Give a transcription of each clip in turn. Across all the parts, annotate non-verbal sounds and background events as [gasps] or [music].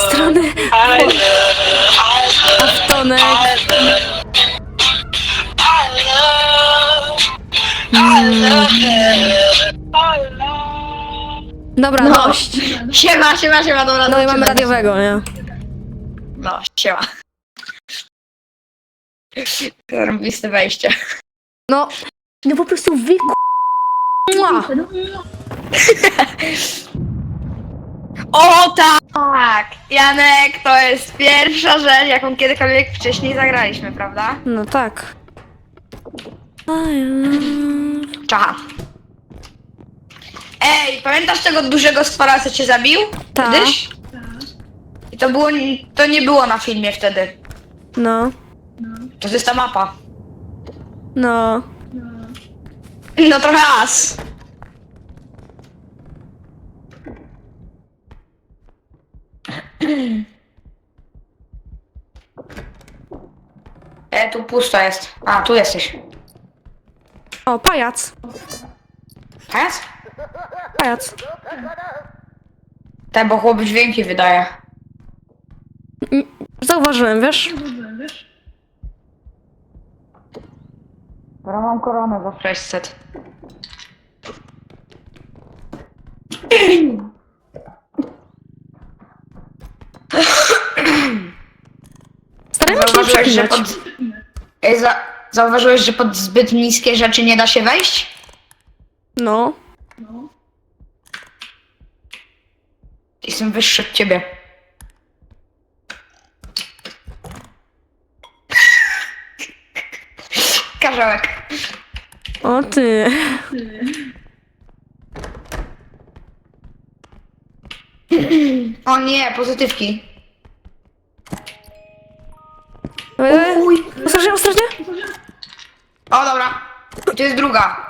strony Aftonek. Dobra, No. dość. Siema, siema, siema, dobra. No i mamy zaczynamy. radiowego, nie? No, siema. Zarobiste wejście. No, no po prostu wy... Mua. [laughs] O tak! Janek, to jest pierwsza rzecz, jaką kiedykolwiek wcześniej zagraliśmy, prawda? No tak. Czacha. Ej, pamiętasz tego dużego stwora, co cię zabił? Tak. Kiedyś? I to było, to nie było na filmie wtedy. No, To jest ta mapa. no. No trochę as. E, tu pusto jest. A, tu jesteś. O, pajac. Jest? Pajac. Tak, bo chłop dźwięki wydaje. Zauważyłem, wiesz? Dobra, mam koronę za 600. [clears throat] Starajmy się nie Zauważyłeś, że przeklinać. pod... Ej, za... Zauważyłeś, że pod zbyt niskie rzeczy nie da się wejść? No. Jestem wyższy od ciebie. [laughs] Karzełek. O ty. O nie, pozytywki. Eee, ostrożnie, ostrożnie. O dobra. To jest druga.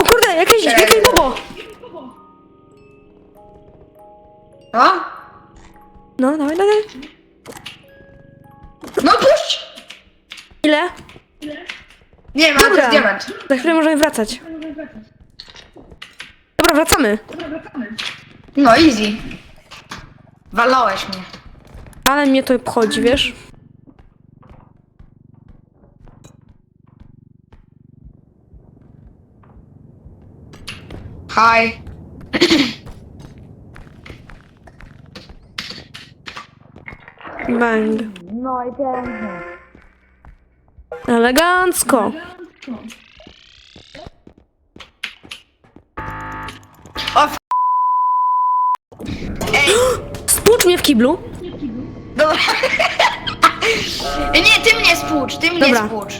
O kurde, jakieś, Czekaj. jakieś bobo. O? No, dawaj, dawaj. No puść! Ile? Nie ma, to Dobra. jest diament. Za chwilę możemy wracać. Dobra, wracamy. No easy. Walnąłeś mnie. Ale mnie to obchodzi, wiesz? Hi. Bang. No i pięknie. Elegancko. O f... Ej, Spłucz mnie w kiblu. dobra. [laughs] Nie, ty mnie spłucz, ty mnie Dobra. spłucz.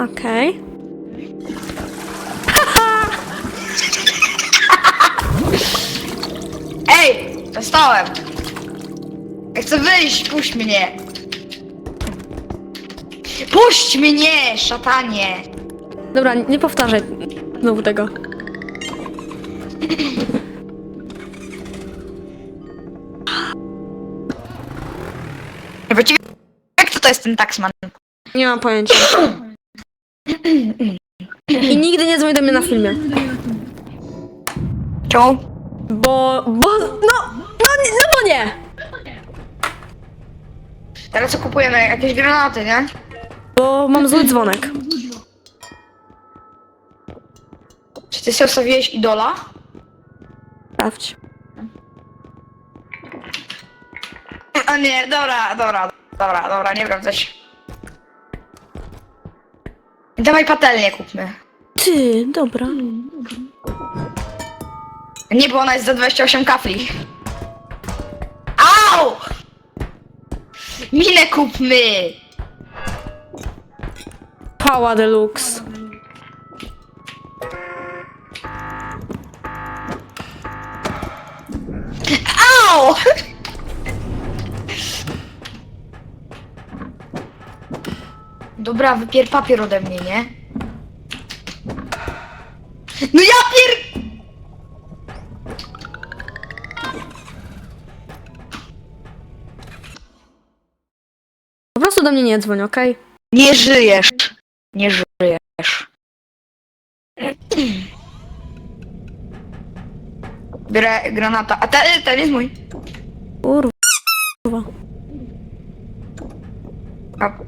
Okej. Ej, dostałem. Ja chcę wyjść, puść mnie. Puść mnie, szatanie. Dobra, nie powtarzaj znowu tego. Właściwie, jak to, to jest ten taksman? Nie mam pojęcia. I nigdy nie dzwoń do mnie na filmie. Czemu? Bo, bo, no, no, nie- no bo nie. Teraz kupujemy? Jakieś granaty, nie? Bo mam zły dzwonek. Czy ty sobie ustawiłeś idola? Sprawdź. A nie, dobra, dobra, dobra, dobra, nie wiem coś. Dawaj patelnię kupmy. Ty, dobra. Nie, bo ona jest za 28 kafli. Minę kupmy! Pała deluxe. Au! Dobra, wypier papier ode mnie, nie? No ja pier... do mnie nie dzwoń, okej? Nie żyjesz. Nie żyjesz. Biorę granata. A ten, ten jest mój. Kurwa. A.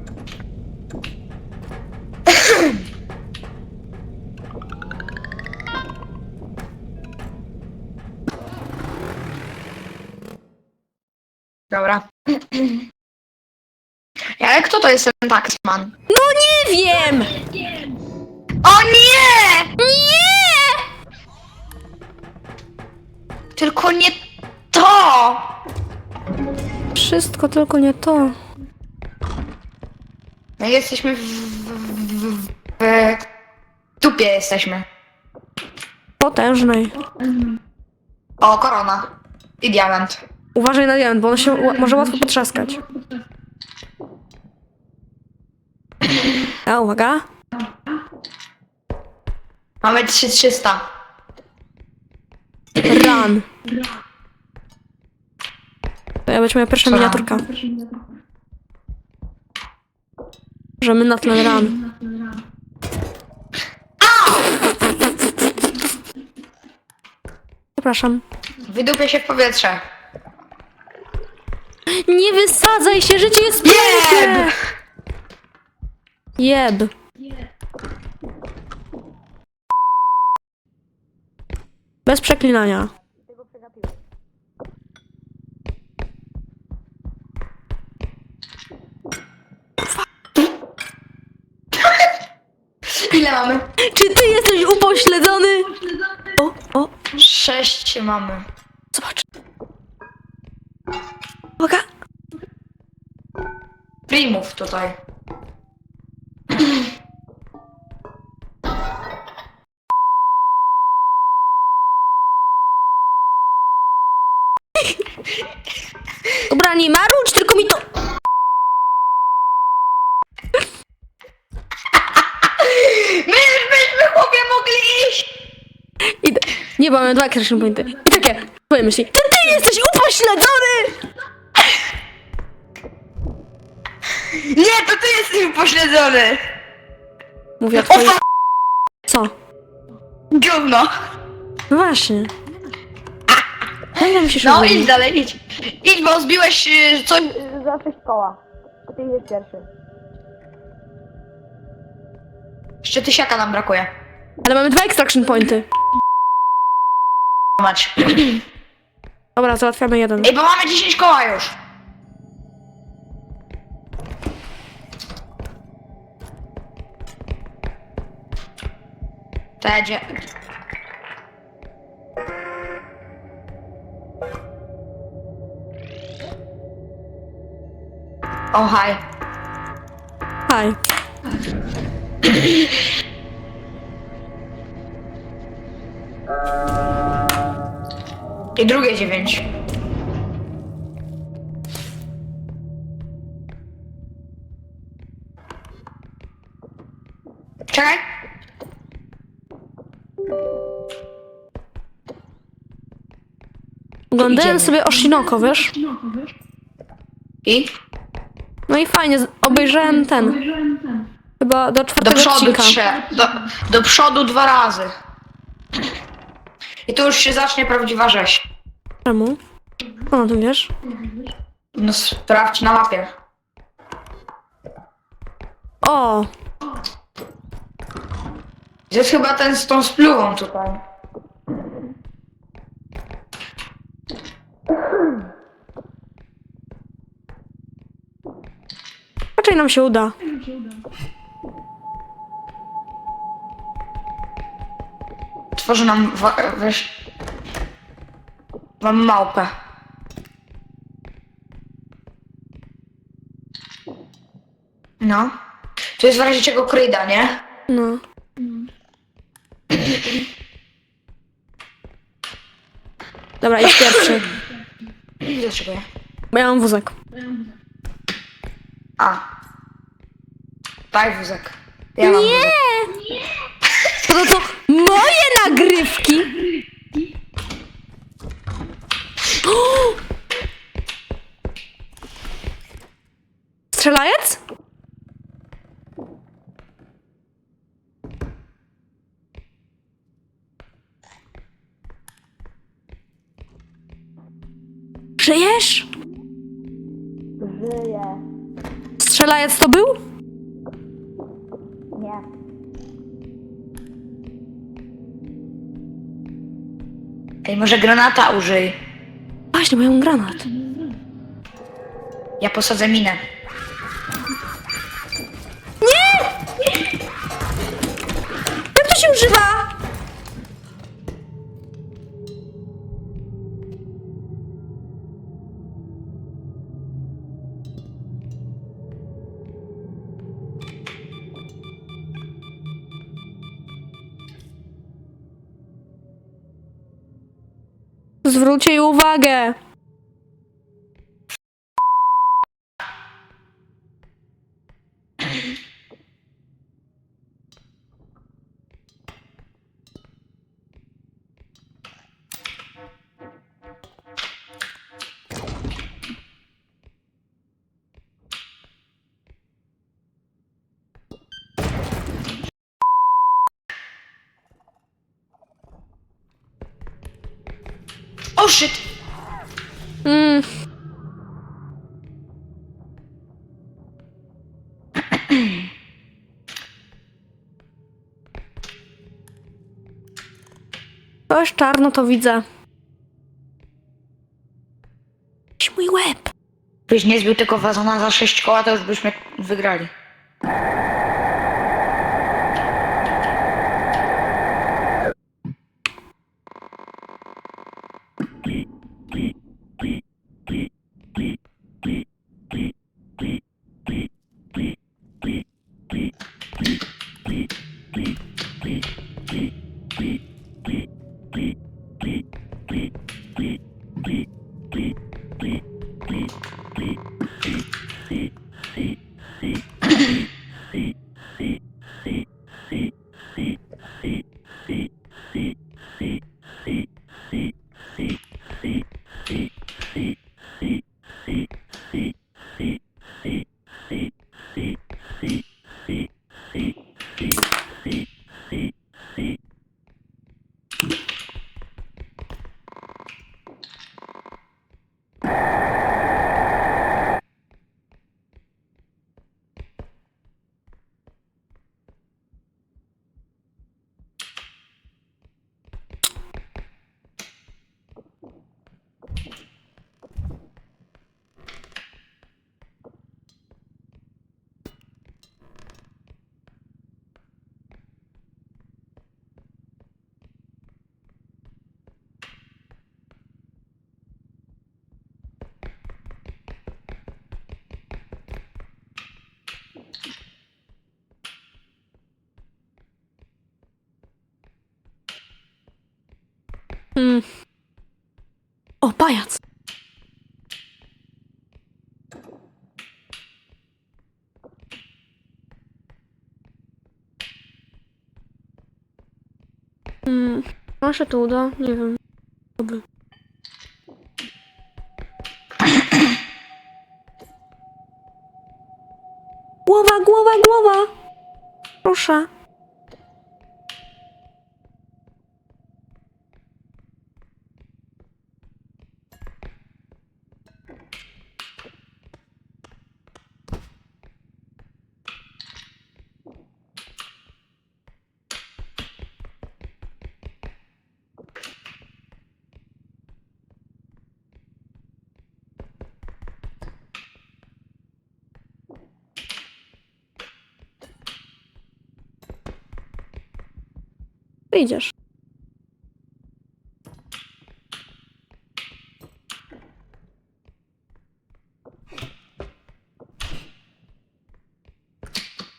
Dobra. Ale kto to jest ten taxman? No nie wiem! O nie! Nie! Tylko nie to! Wszystko tylko nie to. My jesteśmy w, w, w, w dupie jesteśmy. Potężnej. O, korona. I diament. Uważaj na diament, bo on się ła- może łatwo potrzaskać. A, uwaga. Mamy 3300. Run. To ja być moja pierwsza Co? miniaturka. Że my na tle run. Przepraszam. Wydupię się w powietrze. Nie wysadzaj się, życie jest piękne! Jeb. Bez przeklinania. Ile mamy? Czy ty jesteś upośledzony? O, o, Sześć mamy. zobacz. Uwaga. Primów tutaj. Nie, bo mamy dwa action pointy. I takie, twoje myśli. Czy ty jesteś upośledzony? Nie, to ty jesteś upośledzony! Mówię o O, Co? gówno! No właśnie. Jak nam się No idź dalej, idź. Idź, bo zbiłeś y, coś za sześć koła. A ty jest pierwszy. Jeszcze tysiaka nam brakuje. Ale mamy dwa extraction pointy. Mać. [clears throat] Dobra, załatwiamy jeden. Ej, bo mamy 10 koła już. To jedzie. O, haj. Haj. [clears throat] I drugie 9. Czekaj. Oglądałem Idziemy. sobie Oshinoko, wiesz? I? No i fajnie, z- obejrzałem ten. Chyba do Do czwartego przodu odcinka. trzy. Do, do przodu dwa razy. I tu już się zacznie prawdziwa rzeź. Czemu? Co na tym wiesz? No sprawdź na mapie. O! Jest chyba ten z tą spluwą tutaj. Raczej nam się uda. Tworzy nam, wa- wiesz, wam małpę. No. To jest w razie czego kryda, nie? No. Dobra, idź pierwszy. Dlaczego ja? Bo ja mam wózek. A. Daj wózek. Ja mam wózek. Nie! To to? Moje nagrywki! [gasps] Strzelajec? Żyjesz? Żyję. Strzelajec to był? Nie. Ej, może granata użyj. Właśnie, mają granat. Ja posadzę minę. Jej uwagę. O, shit! Mm. To jest czarno, to widzę. Mój łeb. Byś nie zbił tylko wazona za 6 koła, to już byśmy wygrali. Sí. Mm. O, pajac. Mm. Może to uda? Nie wiem. Dobra. Głowa, głowa, głowa! Proszę. Wyjdziesz.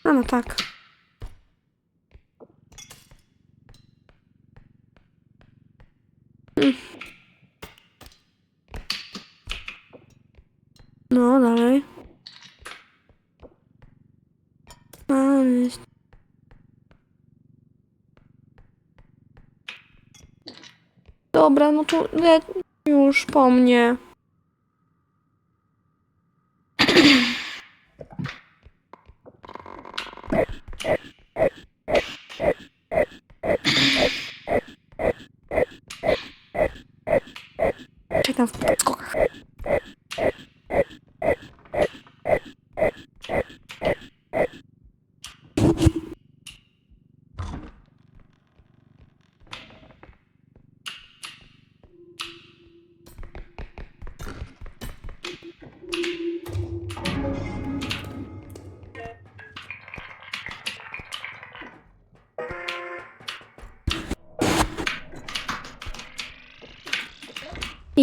A no tak. Mm. No, dalej. A, jest. Dobra, no to le- już po mnie.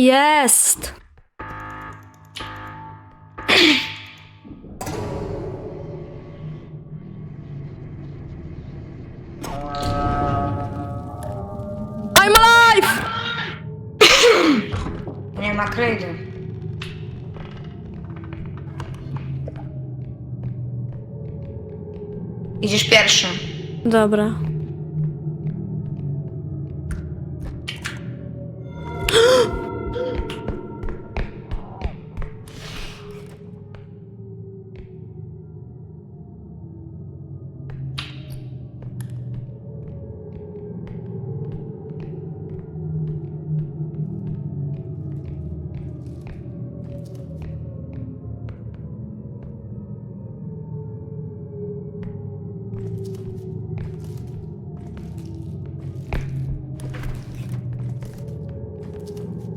Jest! I'm alive! Nie ma kredy. Idziesz pierwszy. Dobra.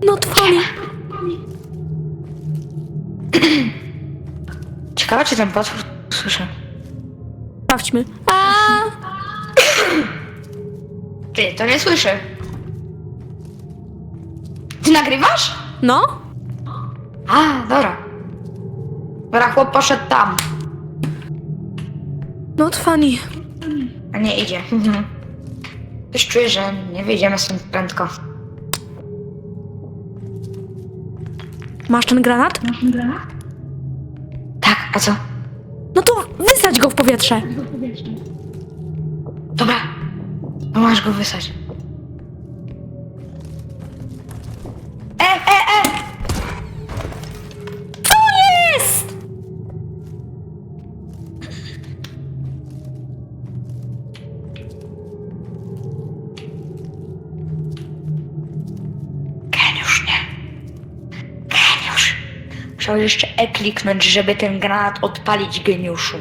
Not funny. Ciekawe, czy ten potwór słyszę. Sprawdźmy. Ty, to nie słyszę. Ty nagrywasz? no? A, dobra. Dobra, chłop poszedł tam. Not funny. A nie idzie. Mhm. Już czuję, że nie wyjdziemy stąd prędko. Masz ten granat? Tak, a co? No to wysadź go w powietrze. Dobra. No masz go wysłać. Musiał jeszcze E kliknąć, żeby ten granat odpalić geniuszu.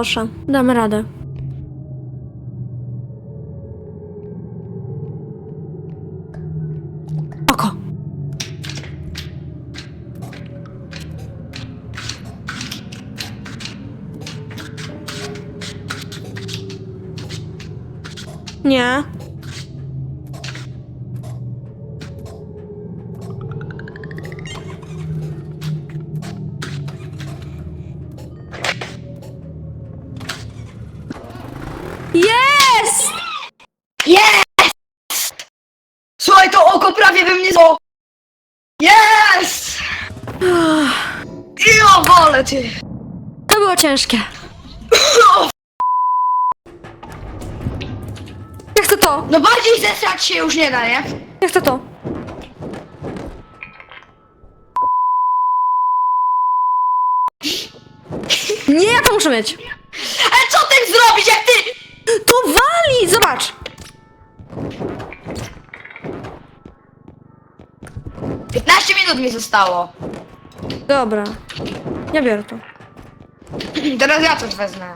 Proszę, damy radę. Oko. Nie. Ty! To było ciężkie. Ja chcę to! No bardziej zesrać się już nie da, nie? Ja chcę to! Nie, ja to muszę mieć! Ale co tym zrobić, jak ty... To wali! Zobacz! 15 minut mi zostało. Dobra. Ja biorę to. [clears throat] Teraz ja coś wezmę.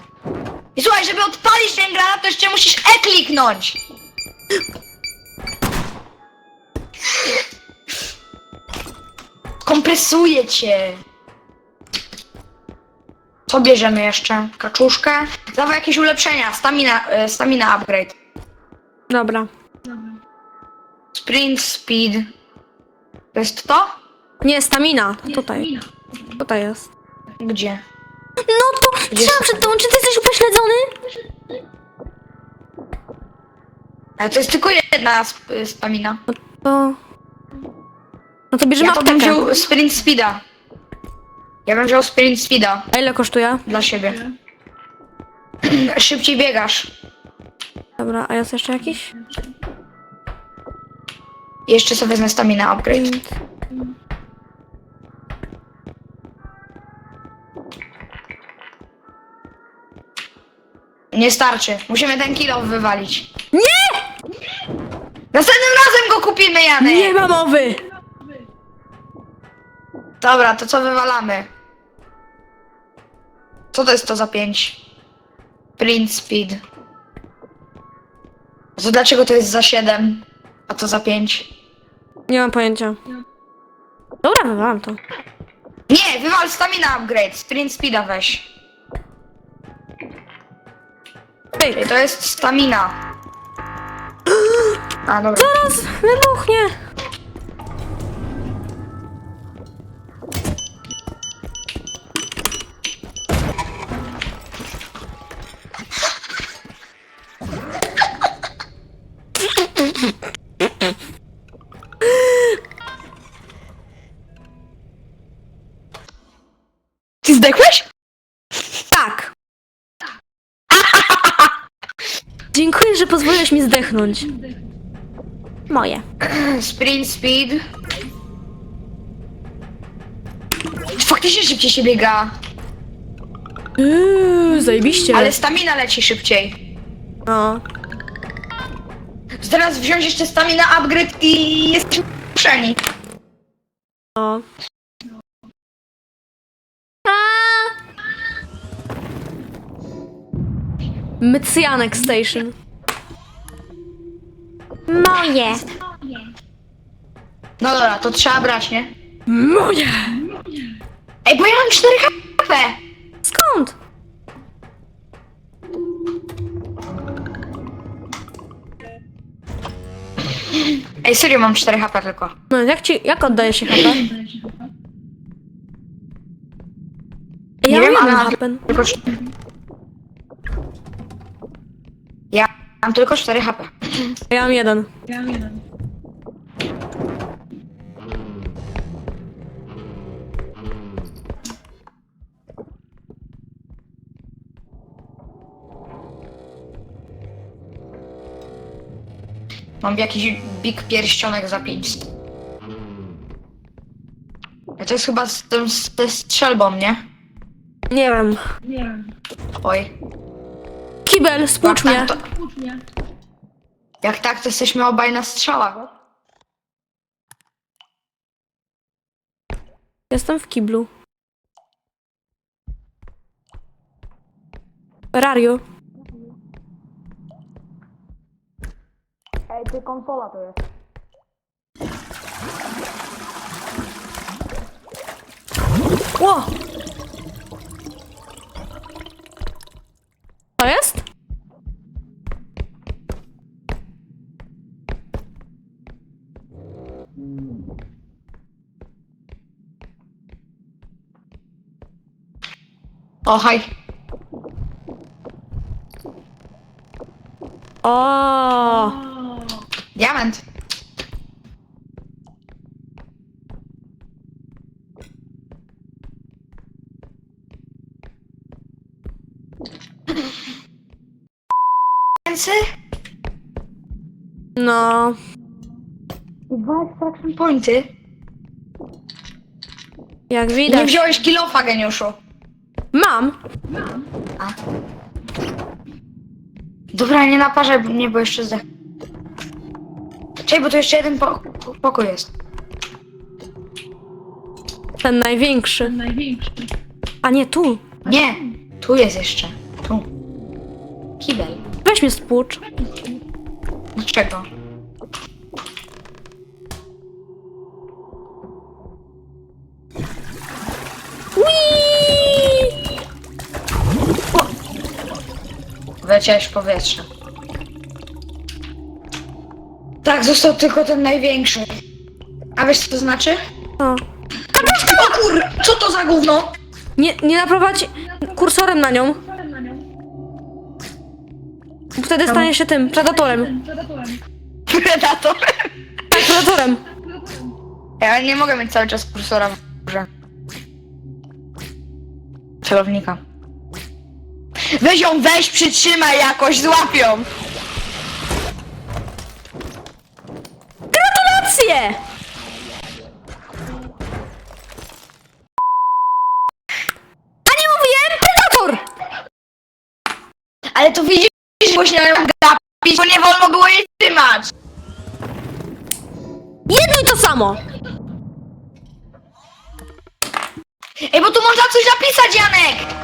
I słuchaj, żeby odpalić ten granat, to jeszcze musisz E kliknąć. Kompresuje cię. Co bierzemy jeszcze? Kaczuszkę? Dawaj jakieś ulepszenia. Stamina, e, stamina upgrade. Dobra. Sprint speed. To jest to? Nie, stamina. Tutaj. Tutaj jest. Gdzie? No to Gdzie trzeba przed tobą, czy ty jesteś upośledzony? Ale to jest tylko jedna sp- stamina. To... No to bierzemy Ja to bym aptekę. wziął sprint speeda. Ja bym wziął sprint speeda A ile kosztuje? dla siebie. Szybciej biegasz. Dobra, a jest jeszcze jakiś? Jeszcze sobie wezmę stamina upgrade. Nie starczy. Musimy ten kilo wywalić. Nie! Następnym razem go kupimy, Janek! Nie ma mowy! Dobra, to co wywalamy? Co to jest to za 5? Print speed. To dlaczego to jest za 7, a to za 5? Nie mam pojęcia. Dobra, wywalam to. Nie, wywal stamina upgrade. Sprint speeda weź. Czyli to jest stamina. A, dobra. Zaraz wybuchnie. Zdechnąć. Moje. Sprint speed. Faktycznie szybciej się biega. Yy, zajebiście. Ale stamina leci szybciej. No. Teraz wziąć jeszcze stamina upgrade i jesteśmy puszeni. no. Mycjanek Station. Moje. No dobra, to trzeba brać, nie? Moje. Ej, bo ja mam 4 HP! Skąd? Ej, serio mam 4 HP tylko. No jak ci, jak oddaje się HP? Ja Nie mam wiem, jeden ale- HP. Tylko... Ja mam tylko 4 HP. Ja mam jeden. Mam jakiś big pierścionek za 500. A To jest chyba z tym z, ze strzelbą, nie? Nie wiem. Oj. Kibel, spłucz mnie. Jak tak, to... Jak tak, to jesteśmy obaj na strzałach. Jestem w kiblu. Rario. Ej, ty konsola to jest. Ło! O, haj. O! Diament. Ręce No. i dwa extraction pointy. Jak Nie widać. wziąłeś kilofa, geniuszu. Mam. A. Dobra, nie naparzaj mnie, bo jeszcze zdech. Czekaj, bo to jeszcze jeden po po- pokój jest. Ten największy. A nie, tu. Nie, tu jest jeszcze. Tu. Kibel. Weź mnie spłucz. Dlaczego? Wleciałeś w powietrze. Tak, został tylko ten największy. A wiesz co to znaczy? O. O kur... Co to za gówno? Nie, nie naprowadź kursorem na nią. Bo Wtedy stanie się tym, predatorem. Predator. Tak, predatorem. Ja nie mogę mieć cały czas kursora w górze. Celownika. Weź ją, weź, przytrzymaj jakoś, złapią. Gratulacje! A nie mówiłem? Predator! Ale to widzisz, że właśnie ją gapić, bo nie wolno było jej trzymać. Jedno i to samo! Ej, bo tu można coś napisać, Janek!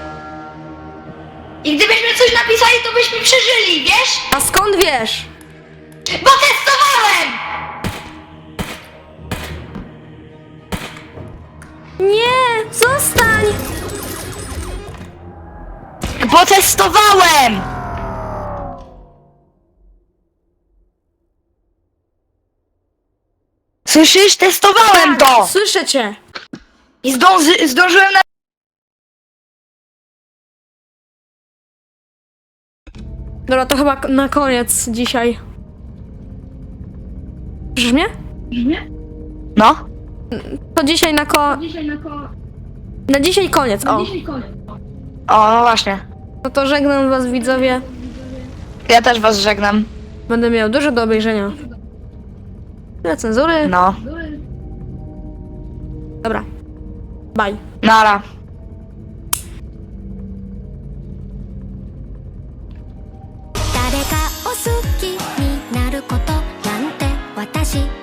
I gdybyśmy coś napisali, to byśmy przeżyli, wiesz? A skąd wiesz? Bo testowałem! Nie, zostań! Bo testowałem! Słyszysz? Testowałem to! Słyszę cię. I zdąży, zdążyłem na... Dobra, to chyba na koniec dzisiaj. Słyszysz mnie? No? To dzisiaj na ko... Na dzisiaj koniec, o. O, no właśnie. No to żegnam was widzowie. Ja też was żegnam. Będę miał dużo do obejrzenia. Tyle cenzury. No. Dobra. Bye. Nara. 西。